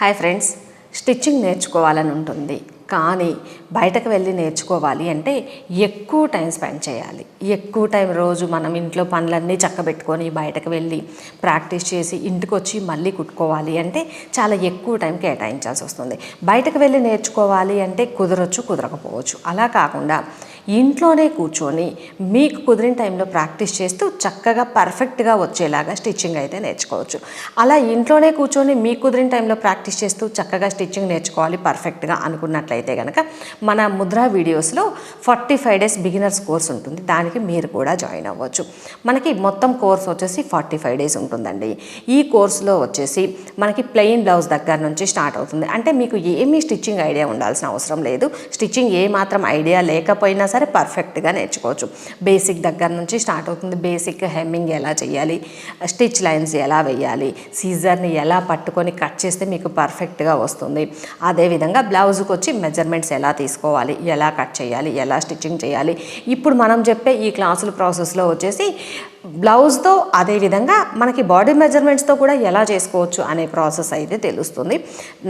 Hi friends stitching నేర్చుకోవాలని ఉంటుంది. కానీ బయటకు వెళ్ళి నేర్చుకోవాలి అంటే ఎక్కువ టైం స్పెండ్ చేయాలి. ఎక్కువ టైం రోజు మనం ఇంట్లో పనులన్నీ చక్కబెట్టుకొని బయటకు వెళ్ళి ప్రాక్టీస్ చేసి ఇంటికి వచ్చి మళ్ళీ కుట్టుకోవాలి అంటే చాలా ఎక్కువ టైం కేటాయించాల్సి వస్తుంది. బయటకు వెళ్ళి నేర్చుకోవాలి అంటే కుదరొచ్చు కుదరకపోవచ్చు. అలా కాకుండా ఇంట్లోనే కూర్చొని మీకు కుదిరిన టైంలో ప్రాక్టీస్ చేస్తూ చక్కగా పర్ఫెక్ట్గా వచ్చేలాగా స్టిచ్చింగ్ అయితే నేర్చుకోవచ్చు. అలా ఇంట్లోనే కూర్చొని మీకు కుదిరిన టైంలో ప్రాక్టీస్ చేస్తూ చక్కగా స్టిచ్చింగ్ నేర్చుకోవాలి పర్ఫెక్ట్గా అనుకున్నట్లయితే కనుక మన ముద్రా వీడియోస్లో forty five days beginners course ఉంటుంది. దానికి మీరు కూడా జాయిన్ అవ్వచ్చు. మనకి మొత్తం కోర్స్ వచ్చేసి ఫార్టీ ఫైవ్ డేస్ ఉంటుందండి. ఈ కోర్సులో వచ్చేసి మనకి ప్లెయిన్ బ్లౌజ్ దగ్గర నుంచి స్టార్ట్ అవుతుంది. అంటే మీకు ఏమీ స్టిచ్చింగ్ ఐడియా ఉండాల్సిన అవసరం లేదు. స్టిచ్చింగ్ ఏ మాత్రం ఐడియా లేకపోయినా సరే పర్ఫెక్ట్గా నేర్చుకోవచ్చు. బేసిక్ దగ్గర నుంచి స్టార్ట్ అవుతుంది. బేసిక్ హెమ్మింగ్ ఎలా చేయాలి? స్టిచ్ లైన్స్ ఎలా వేయాలి? సీజర్ని ఎలా పట్టుకొని కట్ చేస్తే మీకు పర్ఫెక్ట్గా వస్తుంది? అదేవిధంగా బ్లౌజ్కి వచ్చి మెజర్మెంట్స్ ఎలా తీసుకోవాలి? ఎలా కట్ చేయాలి? ఎలా స్టిచ్చింగ్ చేయాలి? ఇప్పుడు మనం చెప్పే ఈ క్లాసుల ప్రాసెస్లో వచ్చేసి బ్లౌజ్తో అదేవిధంగా మనకి బాడీ మెజర్మెంట్స్తో కూడా ఎలా చేసుకోవచ్చు అనే ప్రాసెస్ అయితే తెలుస్తుంది.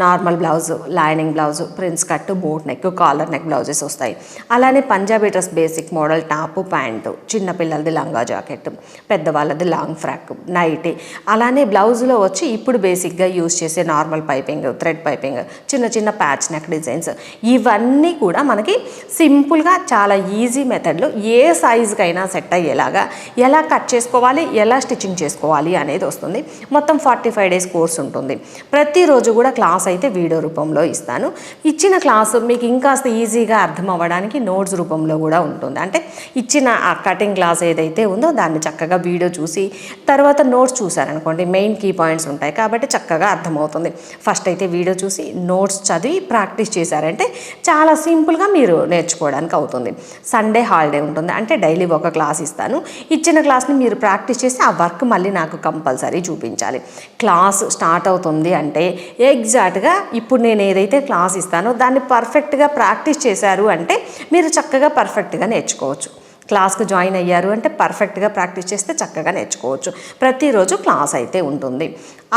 Normal blouse lining blouse prince cut boat neck collar neck blouses వస్తాయి. అలానే Punjabi dress basic model top pant చిన్నపిల్లలది లంగా జాకెట్ పెద్దవాళ్ళది లాంగ్ ఫ్రాక్ నైటీ. అలానే బ్లౌజ్లో వచ్చి ఇప్పుడు బేసిక్గా యూస్ చేసే నార్మల్ పైపింగ్ థ్రెడ్ పైపింగ్ చిన్న చిన్న ప్యాచ్ నెక్ డిజైన్స్. ఇవన్నీ కూడా మనకి సింపుల్గా చాలా ఈజీ మెథడ్లో ఏ సైజుకైనా సెట్ అయ్యేలాగా ఎలా కట్ కట్ చేసుకోవాలి ఎలా స్టిచ్చింగ్ చేసుకోవాలి అనేది వస్తుంది. మొత్తం ఫార్టీ ఫైవ్ డేస్ కోర్స్ ఉంటుంది. ప్రతిరోజు కూడా క్లాస్ అయితే వీడియో రూపంలో ఇస్తాను. ఇచ్చిన క్లాసు మీకు ఇంకాస్త ఈజీగా అర్థం అవ్వడానికి నోట్స్ రూపంలో కూడా ఉంటుంది. అంటే ఇచ్చిన ఆ కటింగ్ క్లాస్ ఏదైతే ఉందో దాన్ని చక్కగా వీడియో చూసి తర్వాత నోట్స్ చూసారనుకోండి మెయిన్ కీ పాయింట్స్ ఉంటాయి కాబట్టి చక్కగా అర్థమవుతుంది. ఫస్ట్ అయితే వీడియో చూసి నోట్స్ చదివి ప్రాక్టీస్ చేశారంటే చాలా సింపుల్గా మీరు నేర్చుకోవడానికి అవుతుంది. సండే హాలిడే ఉంటుంది. అంటే డైలీ ఒక క్లాస్ ఇస్తాను. ఇచ్చిన క్లాస్ క్లాస్ని మీరు ప్రాక్టీస్ చేసి ఆ వర్క్ మళ్ళీ నాకు కంపల్సరీ చూపించాలి. క్లాస్ స్టార్ట్ అవుతుంది అంటే ఎగ్జాక్ట్గా ఇప్పుడు నేను ఏదైతే క్లాస్ ఇస్తానో దాన్ని పర్ఫెక్ట్గా ప్రాక్టీస్ చేశారు అంటే మీరు చక్కగా పర్ఫెక్ట్గా నేర్చుకోవచ్చు. క్లాస్కి జాయిన్ అయ్యారు అంటే పర్ఫెక్ట్గా ప్రాక్టీస్ చేస్తే చక్కగా నేర్చుకోవచ్చు. ప్రతిరోజు క్లాస్ అయితే ఉంటుంది.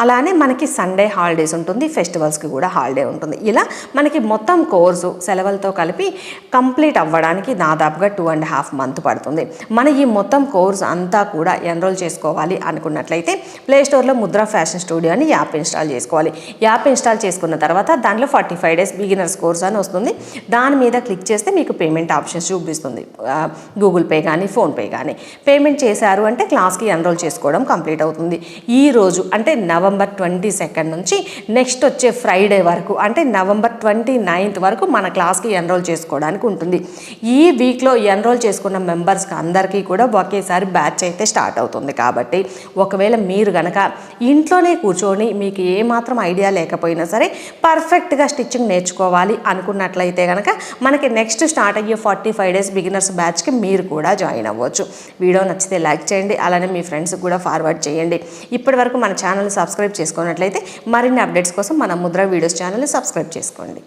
అలానే మనకి సండే హాలిడేస్ ఉంటుంది ఫెస్టివల్స్కి కూడా హాలిడే ఉంటుంది. ఇలా మనకి మొత్తం కోర్సు సెలవులతో కలిపి కంప్లీట్ అవ్వడానికి దాదాపుగా టూ అండ్ హాఫ్ మంత్ పడుతుంది. మన ఈ మొత్తం కోర్స్ అంతా కూడా ఎన్రోల్ చేసుకోవాలి అనుకున్నట్లయితే ప్లే స్టోర్లో ముద్ర ఫ్యాషన్ స్టూడియో అని యాప్ ఇన్స్టాల్ చేసుకోవాలి. యాప్ ఇన్స్టాల్ చేసుకున్న తర్వాత దాంట్లో forty five days beginners course అని వస్తుంది. దాని మీద క్లిక్ చేస్తే మీకు పేమెంట్ ఆప్షన్స్ చూపిస్తుంది. గూగుల్ పే కానీ ఫోన్పే కానీ పేమెంట్ చేశారు అంటే క్లాస్కి ఎన్రోల్ చేసుకోవడం కంప్లీట్ అవుతుంది. ఈ రోజు అంటే నవంబర్ ట్వంటీ సెకండ్ నుంచి నెక్స్ట్ వచ్చే ఫ్రైడే వరకు అంటే నవంబర్ ట్వంటీ నైన్త్ వరకు మన క్లాస్కి ఎన్రోల్ చేసుకోవడానికి ఉంటుంది. ఈ వీక్లో ఎన్రోల్ చేసుకున్న మెంబర్స్కి అందరికీ కూడా ఒకేసారి బ్యాచ్ అయితే స్టార్ట్ అవుతుంది కాబట్టి ఒకవేళ మీరు కనుక ఇంట్లోనే కూర్చొని మీకు ఏమాత్రం ఐడియా లేకపోయినా సరే పర్ఫెక్ట్గా స్టిచ్చింగ్ నేర్చుకోవాలి అనుకున్నట్లయితే కనుక మనకి నెక్స్ట్ స్టార్ట్ అయ్యే ఫార్టీ ఫైవ్ డేస్ బిగినర్స్ బ్యాచ్కి మీరు కూడా జాయిన్ అవ్వచ్చు. వీడియో నచ్చితే లైక్ చేయండి అలానే మీ ఫ్రెండ్స్కి కూడా ఫార్వర్డ్ చేయండి. ఇప్పటి వరకు మన ఛానల్ సబ్స్క్రైబ్ చేసుకున్నట్లయితే మరిన్ని అప్డేట్స్ కోసం మన ముద్ర వీడియోస్ ఛానల్ని సబ్స్క్రైబ్ చేసుకోండి.